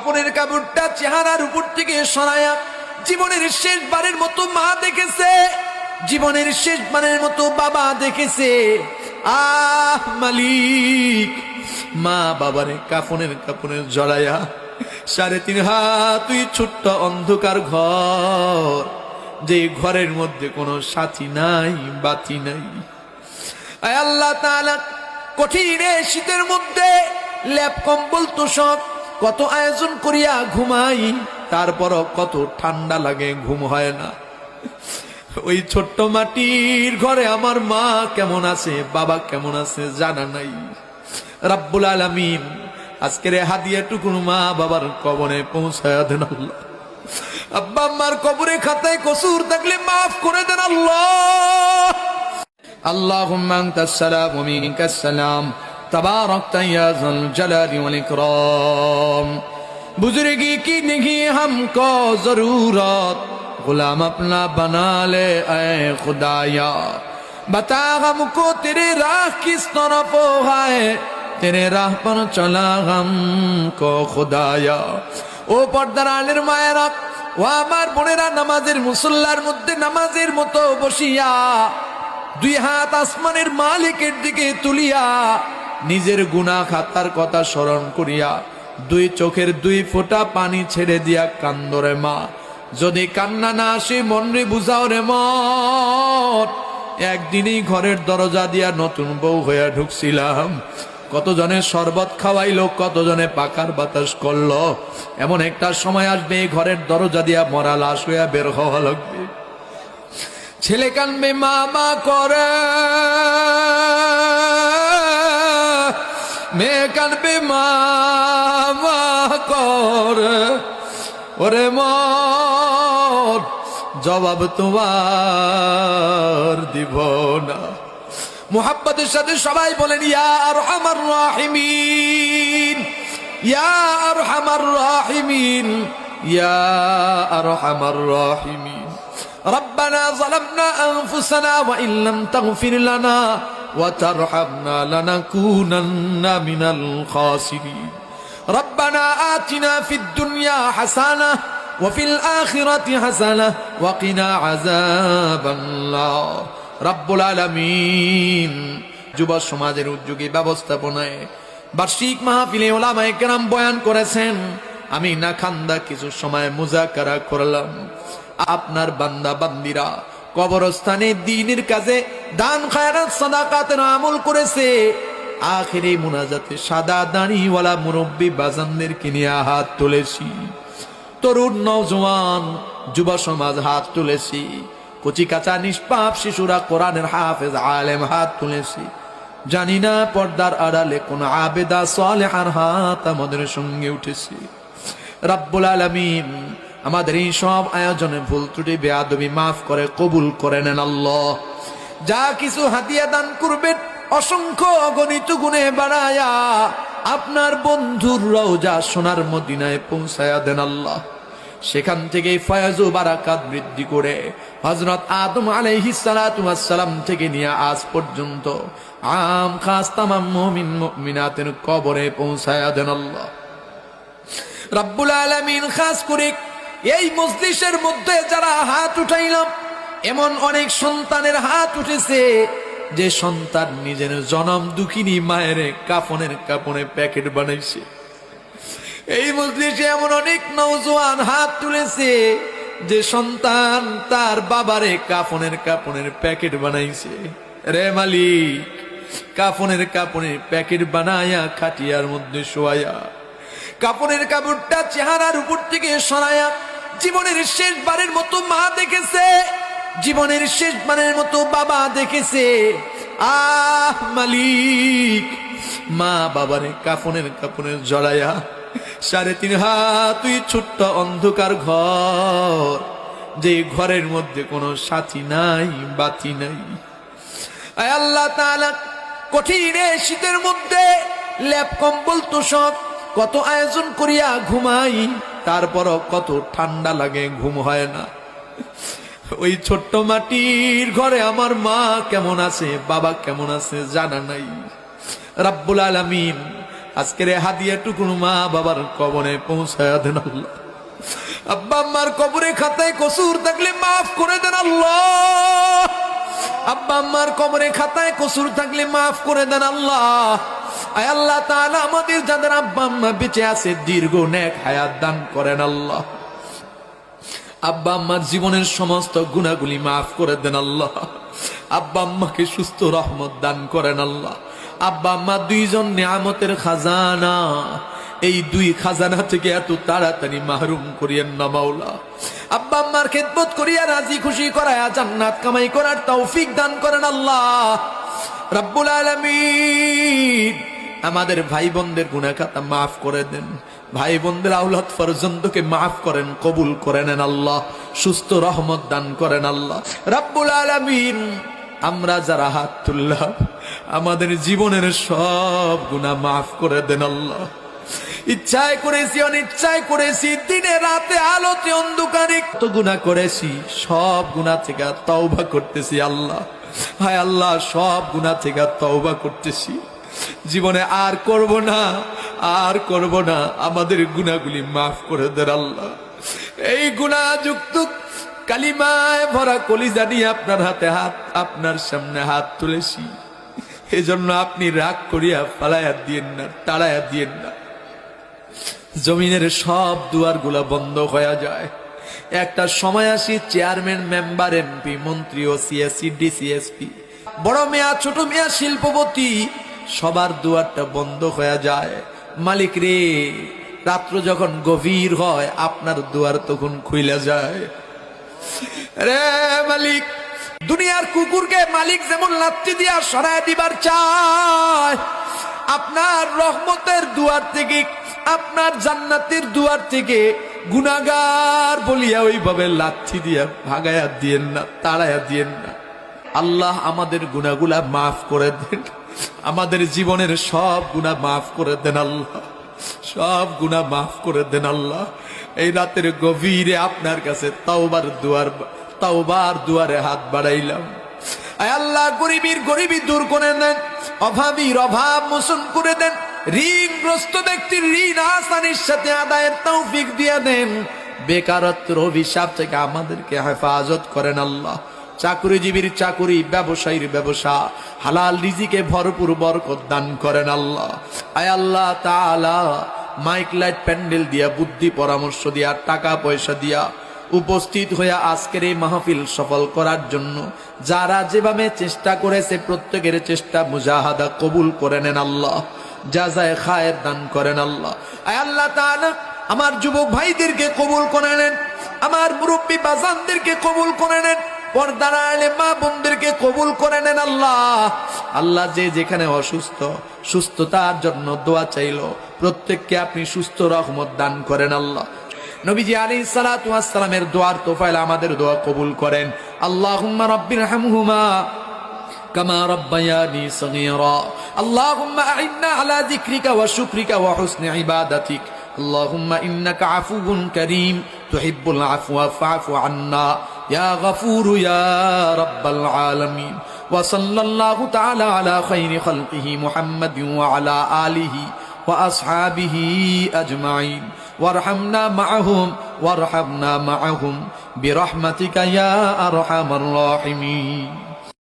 কাপড়ের কাপড়টা চেহারার উপর থেকে সরায়া জীবনের শেষবারের মতো মা দেখেছে। জীবনের শেষবারের মতো বাবা দেখেছে। আহ, মালিক। মা বাবারে কাপনের কাপড়ের জড়ায়া সাড়ে তিন হাত তুই ছোট্ট অন্ধকার ঘর, যে ঘরের মধ্যে কোনো সাথী নাই, বাতি নাই। আল্লাহ কঠিন শীতের মধ্যে ল্যাপ কম্বল তোষক কত আয়োজন করিয়া ঘুমাই তারপর কত ঠান্ডা লাগে, ঘুম হয় না। ওই ছোট্ট মাটির ঘরে আমার মা কেমন আছে, বাবা কেমন আছে জানা নাই। রাব্বুল আলমিন, আজকের হাদিয়া টুকুন মা বাবার কবরে পৌঁছায় দেন আল্লাহ। আব্বা আমার কবরে খাতায় কসুর থাকলে মাফ করে দেন আল্লাহ। আল্লাহ হুম্মাং তাসালাম মিনকাস সালাম। تبارک یا ذل جلال و الاکرام بزرگی کی نہیں ہم کو ضرورت غلام اپنا بنا لے اے خدایا بتا ہم کو تیرے راہ کس طرف ہے تیرے راہ پر چلا ہم کو খোদায়া ও পর্দার আলের মায়েরা ও আমার বোনেরা নামাজের মুসল্লার মধ্যে নামাজের মতো বসিয়া দুই হাত আসমানের মালিকের দিকে তুলিয়া নিজের গুণা খাতার কথা স্মরণ করিয়া দুই চোখের দুই ফোঁটা পানি ছেড়ে দিয়া কান্দ রে মা। যদি কান্না না আসে, মনরে বুঝাও রে মন একদিনই ঘরের দরজা দিয়া নতুন বউ হইয়া ঢুকছিলাম। কতজনে শরবত খাওয়াইলো, কতজনে পাকার বাতাস করল। এমন একটা সময় আসবে, এই ঘরের দরজা দিয়া মরা লাশ হইয়া বের হওয়া লাগবে। ছেলে কানবে মামা করে। মেয়ে কানবে মামা করে ওরে মর জবাব তোমার দিব না মোহাব্বতের সাথে সবাই বলেন ইয়ার আমার রাহিমিন ইয়ার আমার রাহিমিন ইয়ার আমার রাহিমিন ربنا ظلمنا أنفسنا وإن لم تغفر لنا وترحمنا لنكونن من الخاسرين ربنا آتنا في الدنيا حسنة وفي الآخرة حسنة وقنا عذاب النار رب العالمين যুব সমাজের উদ্যোগী ব্যবস্থাপনায় বার্ষিক মাহফিলে ওলামায়ে কেরাম বয়ান করেছেন আমি না খান্দা কিছু সময় মুজাকারা করলাম আপনার বান্দা বান্দিরা কবরস্থানে দিনের কাজে দান, খায়রাত, সাদাকাতের আমল করেছে। আখেরে মুনাজাতে সাদা দাঁড়িওয়ালা মুরব্বী বাজানদেরকে নিয়ে হাত তুলেছি। তরুণ নওজওয়ান যুব সমাজ হাত তুলেছি। কচি কাঁচা নিষ্পাপ শিশুরা কোরআনের হাফেজ আলেম হাত তুলেছি। জানি না পর্দার আড়ালে কোন আবেদা সালেহার হাত আমাদের সঙ্গে উঠেছে। রাব্বুল আলামিন আমাদের এই সব আয়োজনে ভুল ত্রুটি, বেয়াদবি মাফ করে, কবুল করে নেন আল্লাহ। যা কিছু হাতিয়া দান করবেন, অসংখ্য অগণিত গুণে বাড়ায়া আপনার বন্ধুর রওজা সোনার মদিনায় পৌঁছায়া দেন আল্লাহ। সেখান থেকে ফয়াজ বারাকাত বৃদ্ধি করে হজরত আদম আলাইহিস সালাম থেকে নিয়ে আজ পর্যন্ত আম খাস তামাম কবরে পৌঁছায়া দেন আল্লাহ। রাব্বুল আলামিন খাস করে এই মজলিসের মধ্যে যারা হাত উঠাইলাম, এমন অনেক সন্তানের হাত উঠেছে যে সন্তান নিজের জনম দুঃখিনী মায়ের কাফনের কাপনে প্যাকেট বানাইছে। এই মজলিসে এমন অনেক নৌজোয়ান হাত তুলেছে যে সন্তান তার বাবারে কাফনের কাপনের প্যাকেট বানাইছে। রে মালিক, কাফনের কাপনের প্যাকেট বানায়া খাটিয়ার মধ্যে শোয়ায়া, কাপড়ের কাপড়টা চেহারার উপর থেকে সরায়া জীবনের শেষবারের মতো মা দেখেছে, জীবনের শেষবারের মতো বাবা দেখেছে। আহ, মালিক, মা বাবারে কাফনের কাপনের জড়ায়া সাড়ে তিন হাত তুই ছোট্ট অন্ধকার ঘর, যে ঘরের মধ্যে কোনো সাথী নাই, বাতি নাই। আল্লাহ কঠিন শীতের মধ্যে ল্যাপ কম্বল তোষক কত আয়োজন করিয়া ঘুমাই। তারপরও কত ঠান্ডা লাগে, ঘুম হয় না। ওই ছোট্ট মাটির ঘরে আমার মা কেমন আছে, বাবা কেমন আছে জানা নাই। রাব্বুল আলামিন আজকের এই হাদিয়াটুকুন মা বাবার কবরে পৌঁছায় দেন আল্লাহ। আব্বা আম্মার কবরে খাতায় কসুর থাকলে মাফ করে দেন আল্লাহ। আব্বা আম্মার কবরে খাতায় কসুর থাকলে মাফ করে দেন আল্লাহ। আল্লাহ তাআলা আমাদের যাদের আব্বা আম্মা বেঁচে আছে দীর্ঘ নেক হায়াত দান করেন আল্লাহ। আব্বা আম্মার জীবনের সমস্ত গুণাগুলি মাফ করে দেন আল্লাহ। আব্বা আম্মাকে সুস্থ রহমত দান করেন আল্লাহ। আব্বা আম্মা দুইজন নিয়ামতের খাজানা। এই দুই খাজানা থেকে এত তাড়াতাড়ি মাহরুম করিয়েন না মাওলা। আব্বা আম্মার খেদমত করিয়া রাজি খুশি করায়া জান্নাত কামাই করার তৌফিক দান করেন আল্লাহ। রাব্বুল আলামিন। আমাদের ভাই বোনদের গুণাখাতা মাফ করে দেন। ভাই বোনদের আউলাদ ফরজন্দকে মাফ করেন, কবুল করে নেন আল্লাহ, সুস্থ রহমত দান করেন আল্লাহ। রাব্বুল আলামিন, আমরা যারা হাত তুললাম, আমাদের জীবনের সব গুণা মাফ করে দেন আল্লাহ। ইচ্ছায় করেছি, অনিচ্ছায় করেছি, দিনে রাতে আলোতে অন্ধকারে কত গুণা করেছি, সব গুণা থেকে তওবা করতেছি আল্লাহ। হায় আল্লাহ, সব গুণা থেকে তওবা করতেছি। জীবনে আর করব না, আর করব না। আমাদের গুণাগুলি মাফ করে দেন আল্লাহ। এই গুণাযুক্ত কালিমায় ভরা কলিজা নিয়ে আপনার হাতে হাত, আপনার সামনে হাত তুলেছি। এজন্য আপনি রাগ করিয়া ফালাইয়া দিয়েন না, তাড়াইয়া দিয়েন না। জমিনের সব দুয়ারগুলা বন্ধ হয়ে যায়। একটা সময় আসি চেয়ারম্যান, মেম্বার, এমপি, মন্ত্রী ও সিএসসি ডিসিএসপি বড় মেয়া, ছোট মেয়া, শিল্পপতি সবার দুয়ারটা বন্ধ হয়ে যায়। মালিক রে, রাত্র যখন গভীর হয়, আপনার দুয়ার তখন খুইলা যায়। রে মালিক, দুনিয়ার কুকুরকে মালিক যেমন লাত্তি দিয়া সরায় দিবার চায়, আপনার রহমতের দুয়ার থেকে, আপনার জান্নাতের দুয়ার থেকে গুনাগার বলিয়া ওইভাবে লাথি দিয়া ভাগায়া দিয়েন না তাড়াইয়া দিয়েন না। আল্লাহ আমাদের গুনাগুলা মাফ করে দেন। আমাদের জীবনের সব গুণা মাফ করে দেন আল্লাহ। সব গুণা মাফ করে দেন আল্লাহ। এই রাতের গভীরে আপনার কাছে তাওবার দুয়ার, তাওবার দুয়ারে হাত বাড়াইলাম। আল্লাহ, গরিবীর গরিবী দূর করে দেন। অভাবীর অভাব মোচন করে দেন। ঋণগ্রস্ত ব্যক্তির ঋণ আসানির সাথে আদায়ের তৌফিক দিয়ে দেন। বেকারত্বের অভিশাপ থেকে আমাদেরকে হেফাজত করেন আল্লাহ। চাকুরিজীবীর চাকুরি, ব্যবসায়ীর ব্যবসা। হালাল রিজিকে ভরপুর বরকত দান করেন আল্লাহ। আয় আল্লাহ তাআলা, মাইক লাইট প্যান্ডেল দিয়া, বুদ্ধি পরামর্শ দিয়া, টাকা পয়সা দিয়া উপস্থিত হইয়া আজকের এই মাহফিল সফল করার জন্য যারা যেভাবে চেষ্টা করেছে, প্রত্যেকের চেষ্টা মুজাহাদা কবুল করে নেন আল্লাহ। যা যায় খায়ের দান করেন আল্লাহ। আয় আল্লাহ তাআলা, আমার যুবক ভাইদেরকে কবুল করে নেন। আমার মুরব্বী বাজানদেরকে কবুল করে নেন। পর্দার আলে মা বোনদেরকে কবুল করে নেন আল্লাহ আল্লাহ যে যেখানে অসুস্থ সুস্থতার জন্য দোয়া চাইলো প্রত্যেককে আপনি সুস্থ রহমত দান করেন আল্লাহ নবীজি আলী সালাতামের দোয়ার তোফাইল আমাদের দোয়া কবুল করেন আল্লাহ রব্বির হামহুমা كما ربياني صغيرا اللهم أعنا على ذكرك وشكرك وحسن عبادتك اللهم إنك عفو كريم تحب العفو فاعف عنا يا غفور يا رب العالمين. وصلى الله تعالى على خير خلقه محمد وعلى آله وأصحابه أجمعين. وارحمنا معهم وارحمنا معهم. برحمتك يا أرحم الراحمين.